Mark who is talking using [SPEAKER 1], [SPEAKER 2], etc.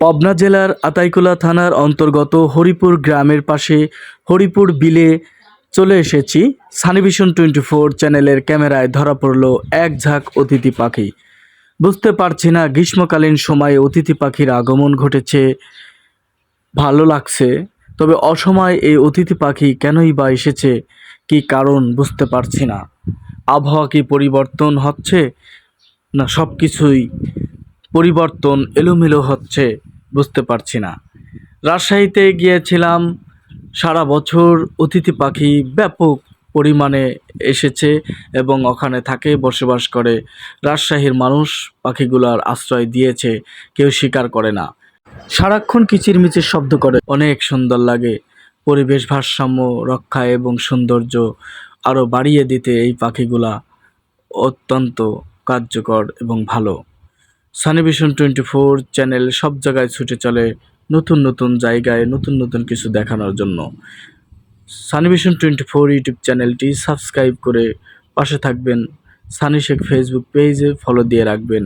[SPEAKER 1] পাবনা জেলার আতাইকুলা থানার অন্তর্গত হরিপুর গ্রামের পাশে হরিপুর বিলে চলে এসেছি। সানিভিশন টোয়েন্টি ফোর চ্যানেলের ক্যামেরায় ধরা পড়ল এক ঝাঁক অতিথি পাখি। বুঝতে পারছি না গ্রীষ্মকালীন সময়ে অতিথি পাখির আগমন ঘটেছে। ভালো লাগছে, তবে অসময়ে এই অতিথি পাখি কেনই বা এসেছে? কি কারণ বুঝতে পারছি না। আবহাওয়া কি পরিবর্তন হচ্ছে? না সব কিছুই পরিবর্তন এলোমেলো হচ্ছে, বুঝতে পারছি না। রাজশাহীতে গিয়েছিলাম, সারা বছর অতিথি পাখি ব্যাপক পরিমাণে এসেছে এবং ওখানে থাকে, বসবাস করে। রাজশাহীর মানুষ পাখিগুলার আশ্রয় দিয়েছে, কেউ স্বীকার করে না। সারাক্ষণ কিচিরমিচির শব্দ করে, অনেক সুন্দর লাগে। পরিবেশ ভারসাম্য রক্ষা এবং সৌন্দর্য আরও বাড়িয়ে দিতে এই পাখিগুলা অত্যন্ত কার্যকর এবং ভালো। সানিভিশন টোয়েন্টি ফোর চ্যানেল সব জায়গায় ছুটে চলে নতুন নতুন জায়গায়, নতুন নতুন কিছু দেখানোর জন্য। সানিভিশন টোয়েন্টি ফোর ইউটিউব চ্যানেলটি সাবস্ক্রাইব করে পাশে থাকবেন। সানি শেখ ফেসবুক পেজে ফলো দিয়ে রাখবেন।